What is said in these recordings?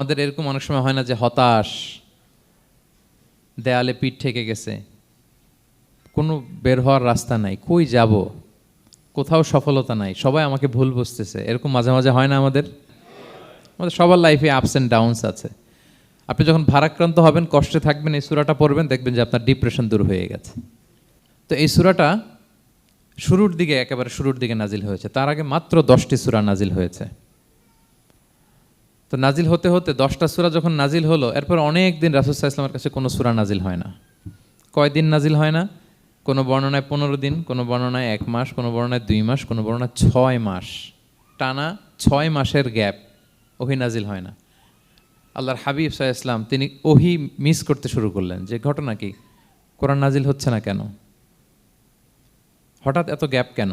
আমাদের এরকম অনেক সময় হয় না যে হতাশ, দেয়ালে পিঠ ঠেকে গেছে। কোনো বের হওয়ার রাস্তা নাই, কই যাব? কোথাও সফলতা নাই, সবাই আমাকে ভুল বুঝতেছে। এরকম মাঝে মাঝে হয় না আমাদের? আমাদের সবার লাইফে আপস অ্যান্ড ডাউনস আছে। আপনি যখন ভারাক্রান্ত হবেন, কষ্টে থাকবেন, এই সুরাটা পড়বেন, দেখবেন যে আপনার ডিপ্রেশন দূর হয়ে গেছে। তো এই সুরাটা শুরুর দিকে, একেবারে শুরুর দিকে নাজিল হয়েছে। তার আগে মাত্র দশটি সুরা নাজিল হয়েছে। তো নাজিল হতে হতে দশটা সুরা যখন নাজিল হলো, এরপর অনেক দিন রাসুসাহ ইসলামের কাছে কোনো সুরা নাজিল হয় না। কয়দিন নাজিল হয় না? কোনো বর্ণনায় পনেরো দিন, কোনো বর্ণনায় এক মাস, কোনো বর্ণনায় দুই মাস, কোনো বর্ণনায় ছয় মাস। টানা ছয় মাসের গ্যাপ ওহি নাজিল হয় না। আল্লাহর হাবিব সাহা ইসলাম তিনি ওহি মিস করতে শুরু করলেন যে, ঘটনা কি? কোরআন নাজিল হচ্ছে না কেন? হঠাৎ এত গ্যাপ কেন?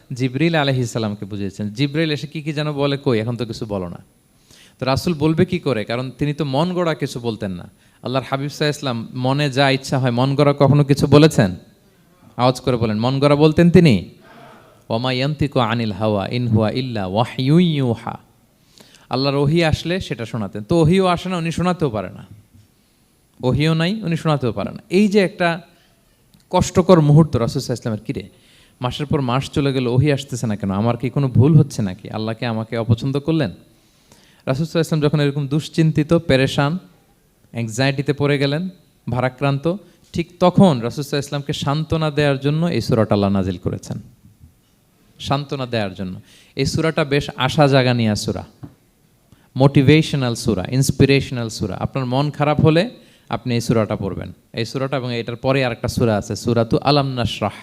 জিবরিল আলহি ইসলামকে বুঝিয়েছেন। জিবরিল এসে কী কী যেন বলে, কই, এখন তো কিছু বলো না। তো রাসুল বলবে কি করে? কারণ তিনি তো মন গড়া কিছু বলতেন না। আল্লাহর হাবিব সাহা ইসলাম মনে যা ইচ্ছা হয়, মন গড়া কখনো কিছু বলেছেন? আওয়াজ করে বলেন, মন গড়া বলতেন তিনি? ওমা ইয়ান্তিকু আনিল হাওয়া, ইন হুয়া ইল্লা ওয়াহিউহা আল্লাহর ওহি আসলে সেটা শোনাতেন। তো ওহিও আসে না, উনি শোনাতেও পারে না। ওহিও নাই, উনি শোনাতেও পারে না। এই যে একটা কষ্টকর মুহূর্ত রাসুসাহ ইসলামের কিরে মাসের পর মাস চলে গেল, ওহি আসতেছে না কেন? আমার কি কোনো ভুল হচ্ছে নাকি? আল্লাহকে আমাকে অপছন্দ করলেন? রাসুসাহ ইসলাম যখন এরকম দুশ্চিন্তিত, পেরেশান অ্যাংজাইটিতে পড়ে গেলেন, ভারাক্রান্ত, ঠিক তখন রাসুসাহ ইসলামকে সান্ত্বনা দেওয়ার জন্য এই সুরাটা আল্লাহ নাজিল করেছেন। সান্ত্বনা দেওয়ার জন্য। এই সুরাটা বেশ আশা জাগা নিয়ে সুরা। মোটিভেশনাল সুরা ইন্সপিরেশনাল সুরা। আপনার মন খারাপ হলে আপনি এই সুরাটা পড়বেন। এই সুরাটা এবং এটার পরে আরেকটা সুরা আছে, সুরাতু আলাম নাসরাহ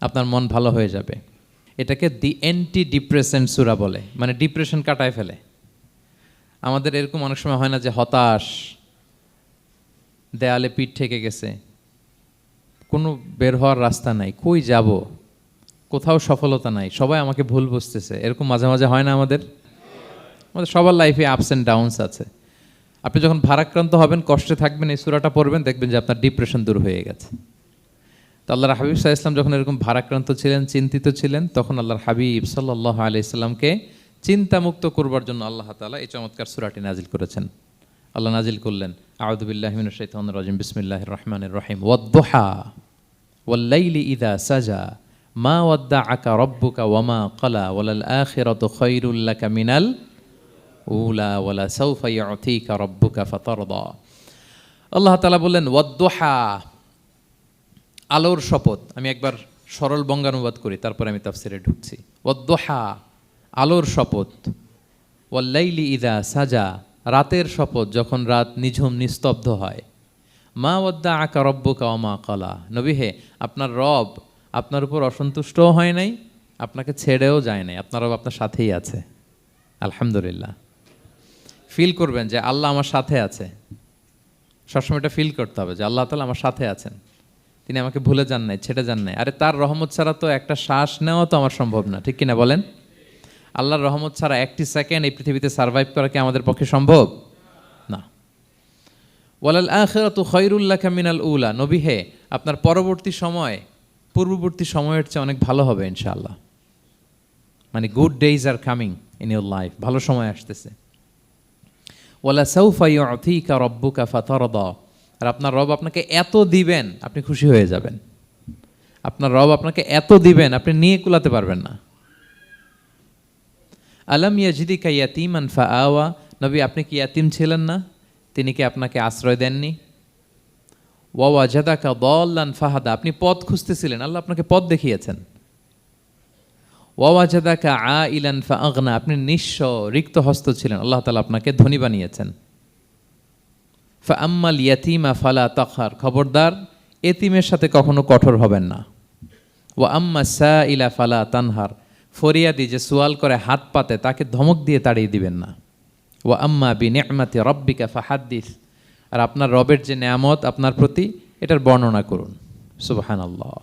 আপনার মন ভালো হয়ে যাবে। এটাকে দি অ্যান্টি ডিপ্রেশন সুরা বলে মানে ডিপ্রেশন কাটায় ফেলে। আমাদের এরকম অনেক সময় হয় না যে হতাশ, দেয়ালে পিঠ ঠেকে গেছে, কোনো বের হওয়ার রাস্তা নাই, কই যাব, কোথাও সফলতা নাই, সবাই আমাকে ভুল বুঝতেছে, এরকম মাঝে মাঝে হয় না আমাদের? আমাদের সবার লাইফে আপস অ্যান্ড ডাউনস আছে। আপনি যখন ভারাক্রান্ত হবেন, কষ্টে থাকবেন, এই সুরাটা পড়বেন, দেখবেন যে আপনার ডিপ্রেশন দূর হয়ে গেছে। তো আল্লাহর হাবিব সাহা ইসলাম যখন এরকম ভারাক্রান্ত ছিলেন, চিন্তিত ছিলেন, তখন আল্লাহর হাবিব সাল্লাহ আলি ইসলামকে চিন্তামুক্ত করবার জন্য আল্লাহ তালা এই চমৎকার সুরাটি নাজিল করেছেন। আল্লাহ নাজিল করলেন আউদুবিল্লাহমিন শৈতান রাজিম বিসমিল্লাহ রহমান রহিম ওয়াদ্দোহা ওয়াল্লাইলি ইদা সাজা, মা ওয়াদ্দা আকা রব্বুকা ওয়ামা কলা ওয়ালাল আখিরাতু খৈরুল্লাকা মিনাল উলা, ওয়ালা সৌফা ইয়াতিকা রব্বুকা ফাতারদা। আল্লাহ তাআলা বললেন ওয়াদ্দোহা আলোর শপথ। আমি একবার সরল বঙ্গানুবাদ করি, তারপরে আমি তাফসিরে ঢুকছি। ওয়াদ্দোহা, আলোর শপথ। ওয়াল্লাইলি ইদা সাজা, রাতের শপথ যখন রাত নিঝুম নিস্তব্ধ হয়। মা ওয়াদ্দা আকা রব্বুকা ওমা কলা নবী হে, আপনার রব আপনার উপর অসন্তুষ্টও হয় নাই, আপনাকে ছেড়েও যায় নাই, আপনার রব আপনার সাথেই আছে। আলহামদুলিল্লাহ। ফিল করবেন যে আল্লাহ আমার সাথে আছে। সবসময় এটা ফিল করতে হবে যে আল্লাহ তালা আমার সাথে আছেন। তিনি আমাকে ভুলে যান নাই, ছেড়ে যান নাই। আরে তার রহমত ছাড়া তো একটা শ্বাস নেওয়া তো আমার সম্ভব না, ঠিক কিনা বলেন? আল্লাহর রহমত ছাড়া একটি সেকেন্ড এই পৃথিবীতে সার্ভাইভ করা কি আমাদের পক্ষে সম্ভব? না। ওয়ালাল আখিরাতু খৈরুল্লাহ মিনাল উলা। নবী হে, আপনার পরবর্তী সময়, পূর্ববর্তী সময়ের চেয়ে অনেক ভালো হবে ইনশাআল্লাহ। মানে good days are coming in your life ভালো সময় আসতেছে। ওলা সৌফা ইউথিকা রব্বুকা ফাতারদা। আর আপনার রব আপনাকে এত দিবেন, আপনি খুশি হয়ে যাবেন। আপনার রব আপনাকে এত দিবেন, আপনি নিয়ে কুলাতে পারবেন না। আলম ইয়াজিদিকা ইয়াতিমান ফা আওয়া নবী আপনি কি ইয়াতিম ছিলেন না? তিনি কি আপনাকে আশ্রয় দেননি? ওয়া জাদাকা দল্লান ফাহাদা, আপনি পথ খুঁজতেছিলেন, আল্লাহ আপনাকে পথ দেখিয়েছেন। ওয়া জাদাকা আ ইলান ফা আগনা আপনি নিঃস্ব রিক্ত হস্ত ছিলেন, আল্লাহ তালা আপনাকে ধনী বানিয়েছেন। ফা আম্মাল ইয়াতিমা ফালা তখার খবরদার, এতিমের সাথে কখনো কঠোর হবেন না। ও আম্মা সা ইলা ফালা তানহার ফরিয়াদি যে সোয়াল করে হাত পাতে, তাকে ধমক দিয়ে তাড়িয়ে দিবেন না। ও আম্মা বি নেমাতি রব্বিকা ফাহাদ্দিস আর আপনার রবের যে নেয়ামত, আপনার প্রতি এটার বর্ণনা করুন। সুবাহান আল্লাহ